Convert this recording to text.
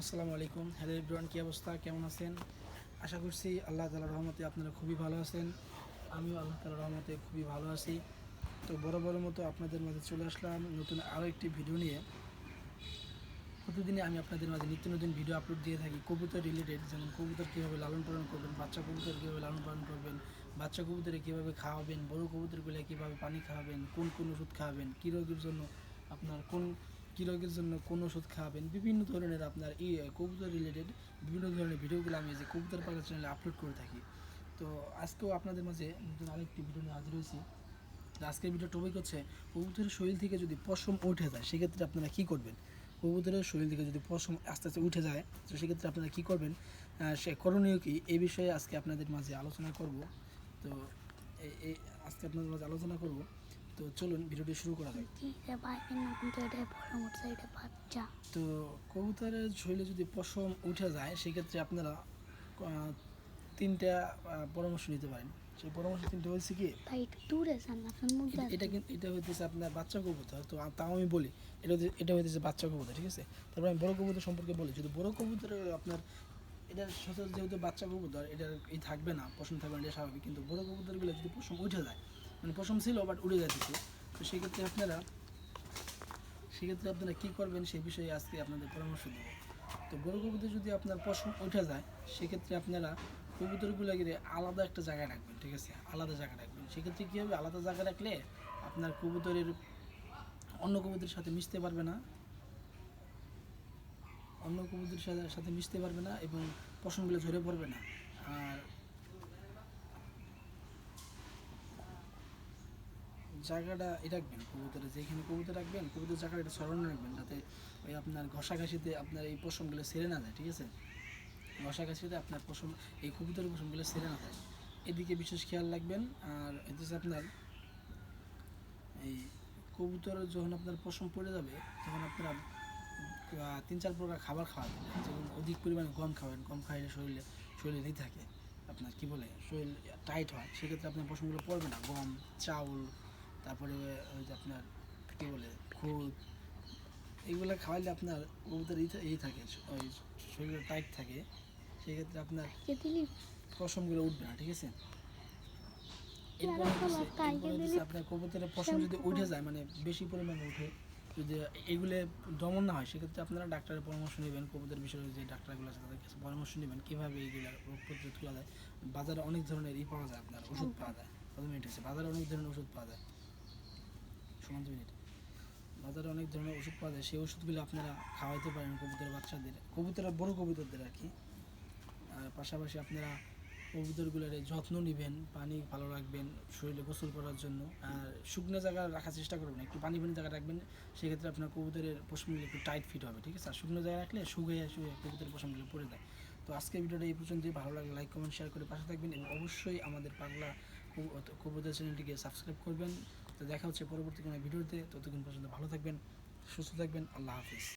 আসসালামু আলাইকুম। Hello everyone, কী অবস্থা? কেমন আছেন? আশা করছি আল্লাহ তালার রহমতে আপনারা খুবই ভালো আছেন। আমিও আল্লাহ তালার রহমতে খুবই ভালো আছি। তো বড় বড় মতো আপনাদের মাঝে চলে আসলাম নতুন আরও একটি ভিডিও নিয়ে। প্রতিদিনই আমি আপনাদের মাঝে নিত্য নতুন ভিডিও আপলোড দিয়ে থাকি। কবুতর রিলেটেড যেমন কবুতর কীভাবে লালন পালন করবেন, বাচ্চা কবুতর কীভাবে লালন পালন করবেন, বাচ্চা কবুতরে কীভাবে খাওয়াবেন, বড় কবুতরগুলো কীভাবে পানি খাওয়াবেন, কোন কোন ওষুধ খাওয়াবেন, কী রোগের জন্য আপনার কোন কী রোগের জন্য কোন ওষুধ খাওয়াবেন বিভিন্ন ধরনের আপনার এই কবুতর রিলেটেড বিভিন্ন ধরনের ভিডিওগুলো আমি যে কবুতর পাখা চ্যানেলে আপলোড করে থাকি। তো আজকেও আপনাদের মাঝে নতুন আরেকটি ভিডিও নিয়ে হাজির হয়েছি। আজকের ভিডিও টপিক হচ্ছে কবুতরের শরীর থেকে যদি পশম উঠে যায়, সেক্ষেত্রে আপনারা কী করবেন? কবুতরের শরীর থেকে যদি পশম আস্তে আস্তে উঠে যায়, তো সেক্ষেত্রে আপনারা কী করবেন? সে করণীয় কি? এই বিষয়ে আজকে আপনাদের মাঝে আলোচনা করব। তো এই আজকে আপনাদের মাঝে আলোচনা করব। তো চলুন ভিডিওটি শুরু করা যাক। তো কবুতরের শরীরে যদি পশম উঠে যায় সেক্ষেত্রে আপনারা তিনটা পরামর্শ নিতে পারেন। সেই পরামর্শ তিনটা হয়েছে কি এটা কিন্তু এটা হইতেছে আপনার বাচ্চা কবুতর তো তাও আমি বলি এটা এটা হইতেছে বাচ্চা কবুতর ঠিক আছে? তারপর আমি বড় কবুতর সম্পর্কে বলি যদি বড় কবুতর আপনার এটা সচরাচর যেহেতু বাচ্চা কবুতর এটার এই থাকবে না পশম থাকবে না এটা স্বাভাবিক কিন্তু বড় কবুতরগুলো যদি পশম উঠে যায় মানে পশম ছিল বাট উড়ে যাচ্ছে তো সেক্ষেত্রে আপনারা সেক্ষেত্রে আপনারা কী করবেন সেই বিষয়ে আজকে আপনাদের পরামর্শ দেবো। তো গরু কবুতর যদি আপনার পশম উঠে যায়, সেক্ষেত্রে আপনারা কবুতরগুলোকে আলাদা একটা জায়গায় রাখবেন, ঠিক আছে? আলাদা জায়গায় রাখবেন। সেক্ষেত্রে কী হবে? আলাদা জায়গায় রাখলে আপনার কবুতরের অন্য কবুতরের সাথে মিশতে পারবে না। অন্য কবুতরের সাথে সাথে মিশতে পারবে না এবং পশমগুলো ঝরে পড়বে না। আর জায়গাটা এ রাখবেন, কবুতরে যেখানে কবুতর রাখবেন কবুতর জায়গাটা সরানো রাখবেন যাতে ওই আপনার ঘষাঘাসিতে আপনার এই পশমগুলো সেরে না যায়, ঠিক আছে? ঘষাঘাসিতে আপনার পশম, এই কবুতরের পশমগুলো সেরে না যায়। এদিকে বিশেষ খেয়াল রাখবেন, আর হচ্ছে আপনার এই কবুতর যখন আপনার পশম পড়ে যাবে, তখন আপনারা তিন চার প্রকার খাবার খাওয়াবেন। যেমন অধিক পরিমাণে গম খাবেন গম খাইলে শরীরে শরীরে ই থাকে। আপনার কি বলে, শরীর টাইট হয়, সেক্ষেত্রে আপনার পশমগুলো পড়বে না। গম, চাউল তারপরে ওই যে আপনার কী বলে খুদ এগুলো খাওয়াইলে আপনার কবুতর ই থাকে ওই শরীরে টাইট থাকে সেক্ষেত্রে আপনার পশমগুলো উঠবে না ঠিক আছে? আপনার কবুতরের পশম যদি উঠে যায় মানে বেশি পরিমাণে উঠে যদি এগুলো দমন না হয় সেক্ষেত্রে আপনারা ডাক্তারের পরামর্শ নেবেন কবুতর বিষয়ে যে ডাক্তারগুলো আছে তাদের কাছে পরামর্শ নেবেন কীভাবে এইগুলো রোগ প্রতিরোধ করা যায়। বাজারে অনেক ধরনের ই পাওয়া যায় আপনার ওষুধ পাওয়া যায়। মিনিট বাজারে অনেক ধরনের ওষুধ পাওয়া যায়। সমান দু বাজারে অনেক ধরনের ওষুধ পাওয়া যায় সেই ওষুধগুলো আপনারা খাওয়াইতে পারেন কবুতরের বাচ্চাদের, কবুতরের বড় কবুতরদের আর কি। আর পাশাপাশি আপনারা কবুতরগুলোর যত্ন নেবেন, পানি ভালো রাখবেন, শরীরে গোসল করার জন্য। আর শুকনো জায়গা রাখার চেষ্টা করবেন, একটু পানি পানি জায়গা রাখবেন, সেক্ষেত্রে আপনার কবুতরের পশমগুলো একটু টাইট ফিট হবে, ঠিক আছে? আর শুকনো জায়গা রাখলে শুকিয়ে শুয়ে কবুতরের পশমগুলো পড়ে যায়। তো আজকের ভিডিওটা এই পর্যন্তই, ভালো লাগলে লাইক কমেন্ট শেয়ার করে পাশে থাকবেন এবং অবশ্যই আমাদের পাগলা কবুতর চ্যানেলটিকে সাবস্ক্রাইব করবেন। তো দেখা হচ্ছে পরবর্তী কোনো ভিডিওতে। ততক্ষণ পর্যন্ত ভালো থাকবেন, সুস্থ থাকবেন। আল্লাহ হাফিজ।